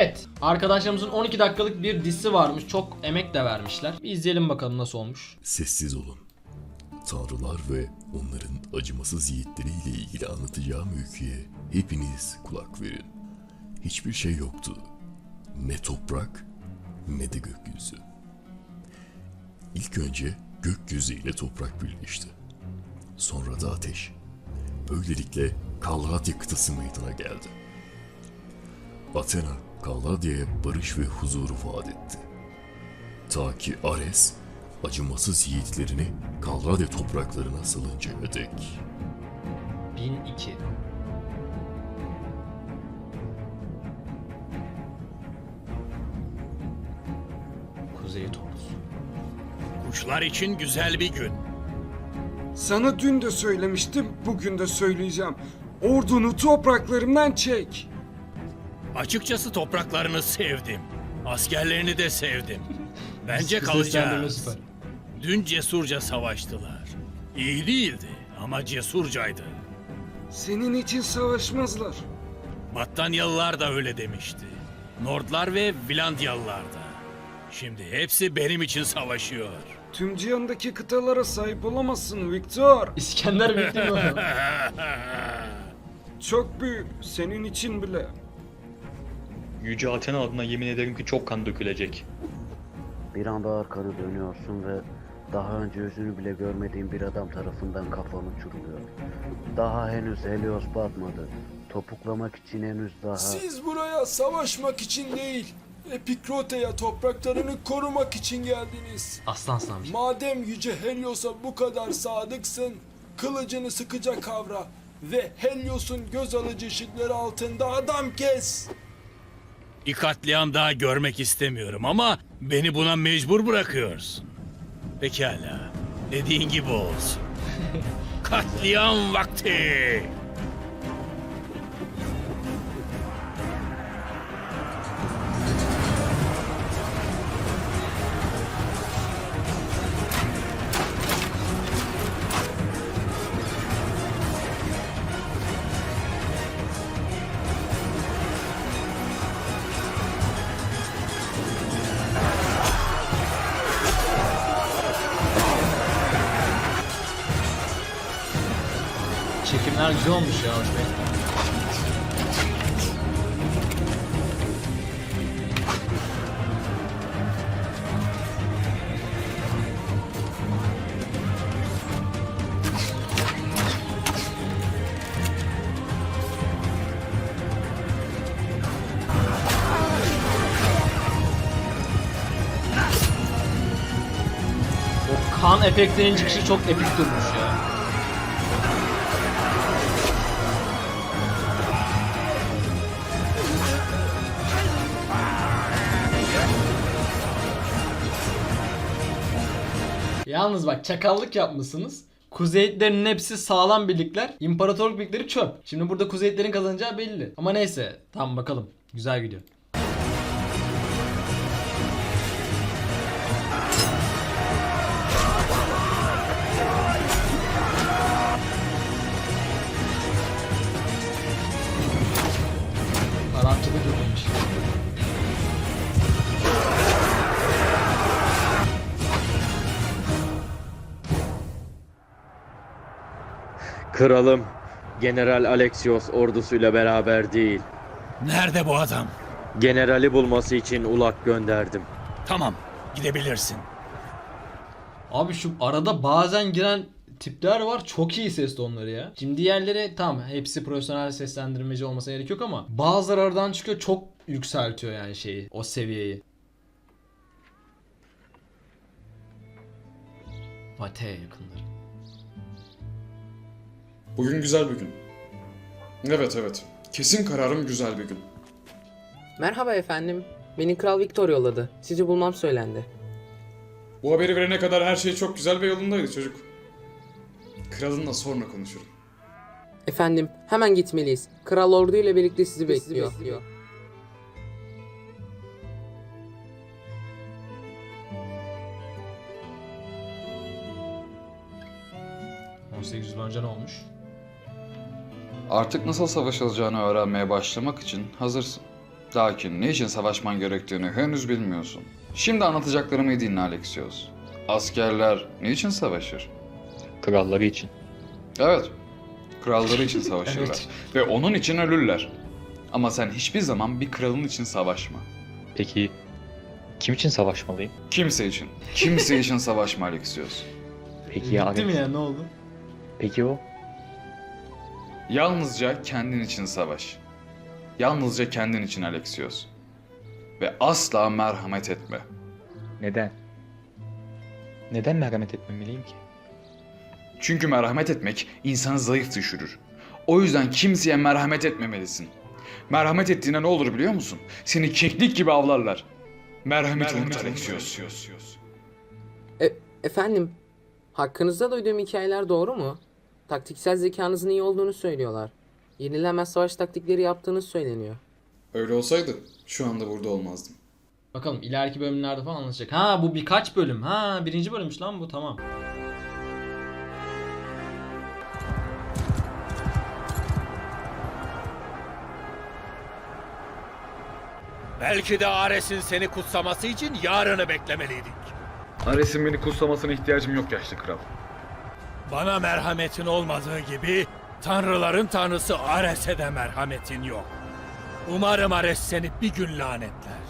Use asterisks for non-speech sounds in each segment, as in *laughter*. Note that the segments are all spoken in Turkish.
Evet. Arkadaşlarımızın 12 dakikalık bir dizisi varmış. Çok emek de vermişler. Bir izleyelim bakalım nasıl olmuş. Sessiz olun. Tanrılar ve onların acımasız yiğitleriyle ilgili anlatacağım öyküye hepiniz kulak verin. Hiçbir şey yoktu. Ne toprak ne de gökyüzü. İlk önce gökyüzü ile toprak birleşti. Sonra da ateş. Böylelikle Kalradya kıtası meydana geldi. Athena, Kalladya'ya barış ve huzuru vaat etti. Ta ki Ares acımasız yiğitlerini Kalradya topraklarına salıncaya dek. 1002. Kuzey Torus. Kuşlar için güzel bir gün. Sana dün de söylemiştim, bugün de söyleyeceğim. Ordunu topraklarımdan çek. Açıkçası topraklarını sevdim. Askerlerini de sevdim. *laughs* Bence Seslendirme kalacağız. süper. Dün cesurca savaştılar. İyi değildi ama cesurcaydı. Senin için savaşmazlar. Battanyalılar da öyle demişti. Nordlar ve Vilandyalılar da. Şimdi hepsi benim için savaşıyor. Tüm cihandaki kıtalara sahip olamazsın Victor. *laughs* İskender mi o? *laughs* Çok büyük, senin için bile. Yüce Athena adına yemin ederim ki çok kan dökülecek. Bir anda arkanı dönüyorsun ve daha önce yüzünü bile görmediğin bir adam tarafından kafan uçuruluyor. Daha henüz Helios batmadı. Topuklamak için henüz daha... Siz buraya savaşmak için değil, Epikrote'ya topraklarını korumak için geldiniz. Aslansın abi. Madem Yüce Helios'a bu kadar sadıksın, kılıcını sıkıca kavra ve Helios'un göz alıcı ışıkları altında adam kes. Bir katliam daha görmek istemiyorum ama beni buna mecbur bırakıyorsun. Pekala. Dediğin gibi olsun. *laughs* katliam vakti. Çekimler güzel olmuş ya. hoşuma gitti. O kan efektinin çıkışı çok epik durmuş ya. Yalnız bak çakallık yapmışsınız. Kuzeyitlerin hepsi sağlam birlikler. İmparatorluk birlikleri çöp. Şimdi burada Kuzeyitlerin kazanacağı belli. Ama neyse. Tamam bakalım. Güzel gidiyor. Arapçada görülmüş. Kralım, General Alexios ordusuyla beraber değil. Nerede bu adam? Generali bulması için ulak gönderdim. Tamam, gidebilirsin. Abi şu arada bazen giren tipler var. Çok iyi ses tonları ya. Şimdi diğerleri tamam hepsi profesyonel seslendirmeci olmasına gerek yok ama bazıları aradan çıkıyor çok yükseltiyor yani şeyi o seviyeyi. Vate'ye yakınları. Bugün güzel bir gün. Evet evet. Kesin kararım güzel bir gün. Merhaba efendim. Beni Kral Victor yolladı. Sizi bulmam söylendi. Bu haberi verene kadar her şey çok güzel ve yolundaydı çocuk. Kralınla sonra konuşurum. Efendim, hemen gitmeliyiz. Kral ordu ile birlikte sizi bekliyor. Hı. 18 yıl önce ne olmuş? Artık nasıl savaşılacağını öğrenmeye başlamak için hazırsın. Lakin ne için savaşman gerektiğini henüz bilmiyorsun. Şimdi anlatacaklarımı dinle Alexios. Askerler niçin savaşır? Kralları için. Evet, kralları için *laughs* savaşırlar. Evet. Ve onun için ölürler. Ama sen hiçbir zaman bir kralın için savaşma. Peki kim için savaşmalıyım? Kimse için. Kimse için savaşma Alexios. Peki ya Bitti mi Alex? ya ne oldu? Peki o? Yalnızca kendin için savaş. Yalnızca kendin için Alexios. Ve asla merhamet etme. Neden? Neden merhamet etmemeliyim ki? Çünkü merhamet etmek insanı zayıf düşürür. O yüzden kimseye merhamet etmemelisin. Merhamet ettiğinde ne olur biliyor musun? Seni keklik gibi avlarlar. Merhamet, unut Alexios. E, efendim, hakkınızda duyduğum hikayeler doğru mu? Taktiksel zekanızın iyi olduğunu söylüyorlar. Yenilenmez savaş taktikleri yaptığınız söyleniyor. Öyle olsaydı şu anda burada olmazdım. Bakalım ileriki bölümlerde falan anlatacak. Ha bu birkaç bölüm. Ha birinci bölümmüş lan bu tamam. Belki de Ares'in seni kutsaması için yarını beklemeliydik. Ares'in beni kutsamasına ihtiyacım yok yaşlı kral. Bana merhametin olmadığı gibi tanrıların tanrısı Ares'e de merhametin yok. Umarım Ares seni bir gün lanetler.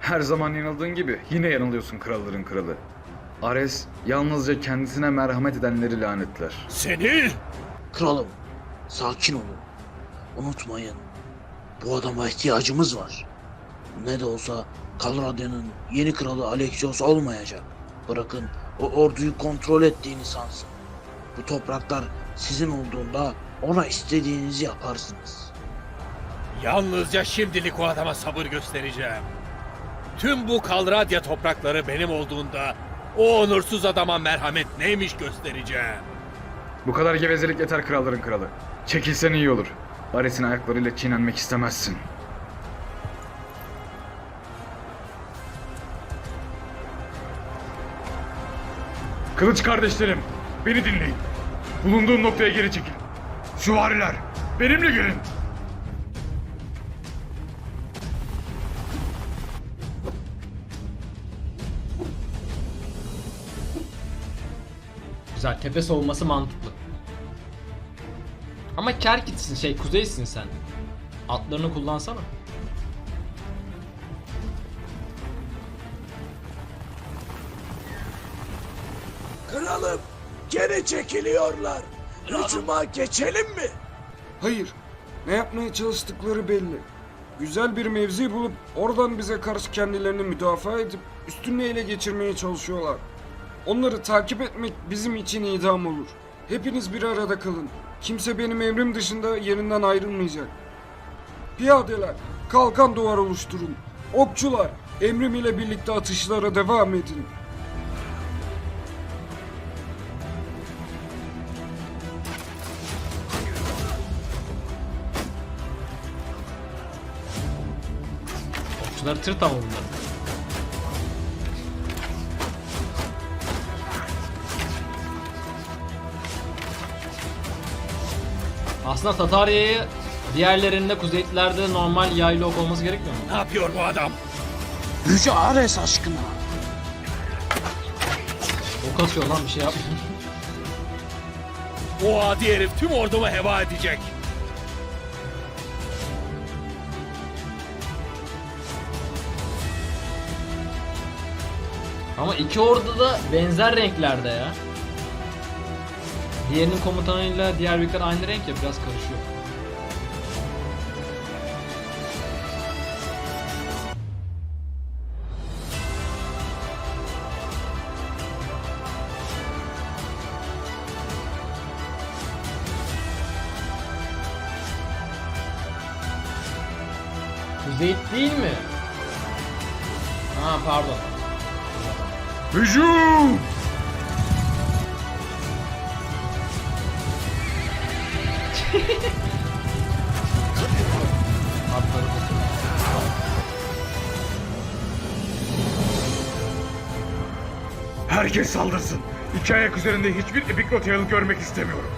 Her zaman yanıldığın gibi yine yanılıyorsun kralların kralı. Ares yalnızca kendisine merhamet edenleri lanetler. Seni Kralım, sakin olun. Unutmayın, bu adama ihtiyacımız var. Ne de olsa Kalradya'nın yeni kralı Alexios olmayacak. Bırakın o orduyu kontrol ettiğini sansın. Bu topraklar sizin olduğunda ona istediğinizi yaparsınız. Yalnızca şimdilik o adama sabır göstereceğim. Tüm bu Kalradya toprakları benim olduğunda o onursuz adama merhamet neymiş göstereceğim. Bu kadar gevezelik yeter kralların kralı. Çekilsen iyi olur. Ares'in ayaklarıyla çiğnenmek istemezsin. Kılıç kardeşlerim, beni dinleyin. Bulunduğum noktaya geri çekil. Süvariler, benimle gelin. Güzel tepe savunması mantıklı. Ama Kerkit'sin şey kuzeysin sen. Atlarını kullansana. Kralım geri çekiliyorlar. Hücuma geçelim mi? Hayır. Ne yapmaya çalıştıkları belli. Güzel bir mevzi bulup oradan bize karşı kendilerini müdafaa edip üstünlüğü ele geçirmeye çalışıyorlar. Onları takip etmek bizim için idam olur. Hepiniz bir arada kalın. Kimse benim emrim dışında yerinden ayrılmayacak. Piyadeler, kalkan duvar oluşturun. Okçular, emrim ile birlikte atışlara devam edin. Okçuları tırt ama bunlar. Aslında Tatarya'yı diğerlerinde kuzeylilerde normal yaylı ok olması gerekmiyor mu? Ne yapıyor bu adam? Yüce Ares aşkına. Ok atıyor lan bir şey yapmıyor. O adi herif tüm ordumu heba edecek. Ama iki ordu da benzer renklerde ya. Diğerinin komutanıyla diğer birlikler aynı renk ya biraz karışıyor. Kuzey değil mi? Ha pardon. Hücum! Herkes saldırsın. İki ayak üzerinde hiçbir epikrotiyalı görmek istemiyorum.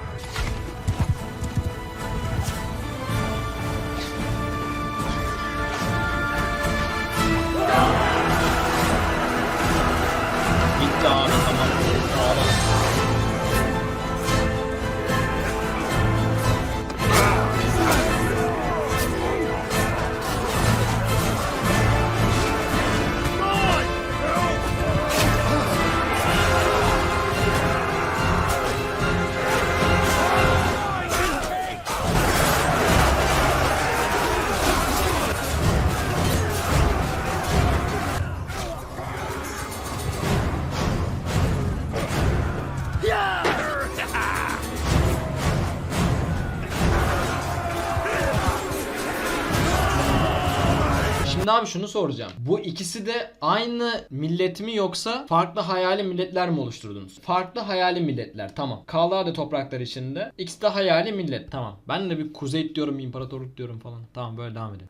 Şimdi abi şunu soracağım. Bu ikisi de aynı millet mi yoksa farklı hayali milletler mi oluşturdunuz? Farklı hayali milletler tamam. Kallardı topraklar içinde. İkisi de hayali millet tamam. Ben de bir kuzey diyorum, imparatorluk diyorum falan. Tamam böyle devam edelim.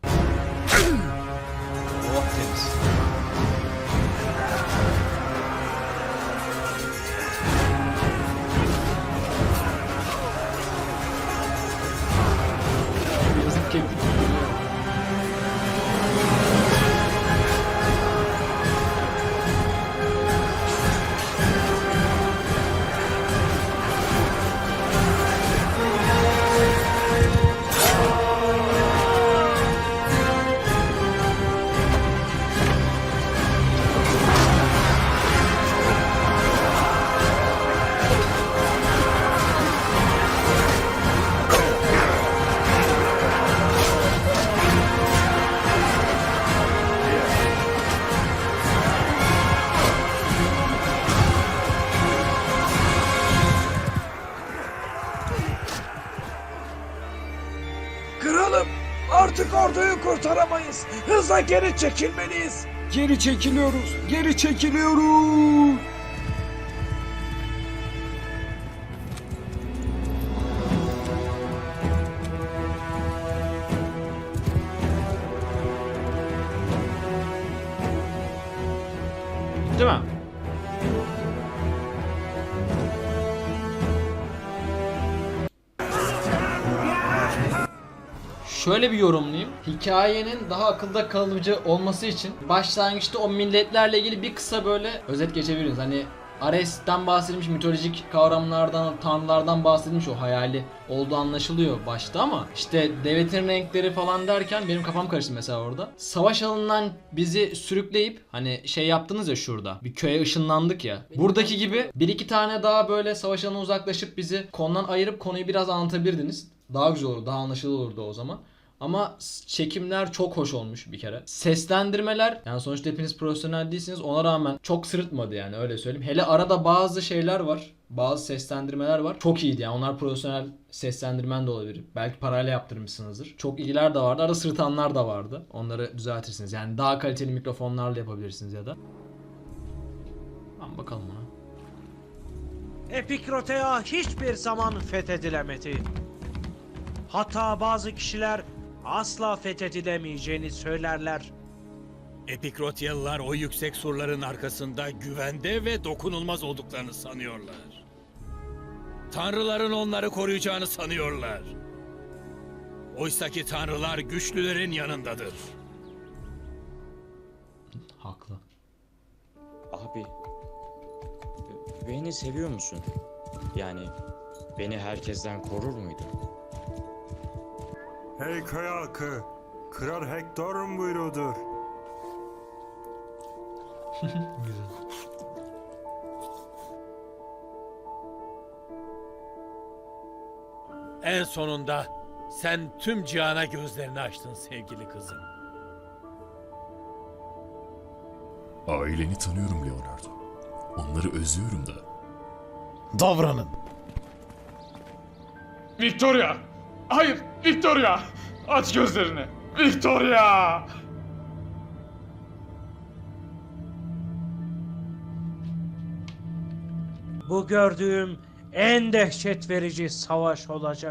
Artık orduyu kurtaramayız. Hızla geri çekilmeliyiz. Geri çekiliyoruz. Geri çekiliyoruz. Şöyle bir yorumlayayım. Hikayenin daha akılda kalıcı olması için başlangıçta o milletlerle ilgili bir kısa böyle özet geçebiliriz. Hani Ares'ten bahsedilmiş, mitolojik kavramlardan, tanrılardan bahsedilmiş o hayali olduğu anlaşılıyor başta ama işte devletin renkleri falan derken benim kafam karıştı mesela orada. Savaş alanından bizi sürükleyip hani şey yaptınız ya şurada bir köye ışınlandık ya. Buradaki gibi bir iki tane daha böyle savaş alanına uzaklaşıp bizi konudan ayırıp konuyu biraz anlatabilirdiniz. Daha güzel olur, daha anlaşılır olurdu o zaman. Ama çekimler çok hoş olmuş bir kere. Seslendirmeler yani sonuçta hepiniz profesyonel değilsiniz ona rağmen çok sırıtmadı yani öyle söyleyeyim. Hele arada bazı şeyler var. Bazı seslendirmeler var. Çok iyiydi yani onlar profesyonel seslendirmen de olabilir. Belki parayla yaptırmışsınızdır. Çok iyiler de vardı. Arada sırıtanlar da vardı. Onları düzeltirsiniz. Yani daha kaliteli mikrofonlarla yapabilirsiniz ya da. Tamam bakalım ona. Epikrotea hiçbir zaman fethedilemedi. Hatta bazı kişiler asla fethedilemeyeceğini söylerler. Epikrotyalılar o yüksek surların arkasında güvende ve dokunulmaz olduklarını sanıyorlar. Tanrıların onları koruyacağını sanıyorlar. Oysaki tanrılar güçlülerin yanındadır. Haklı. Abi, beni seviyor musun? Yani beni herkesten korur muydun? Hey köy halkı. Kral Hector'un buyruğudur. En sonunda sen tüm cihana gözlerini açtın sevgili kızım. Aileni tanıyorum Leonardo. Onları özlüyorum da. Davranın. Victoria! Hayır, Victoria! Aç gözlerini. Victoria! Bu gördüğüm en dehşet verici savaş olacak.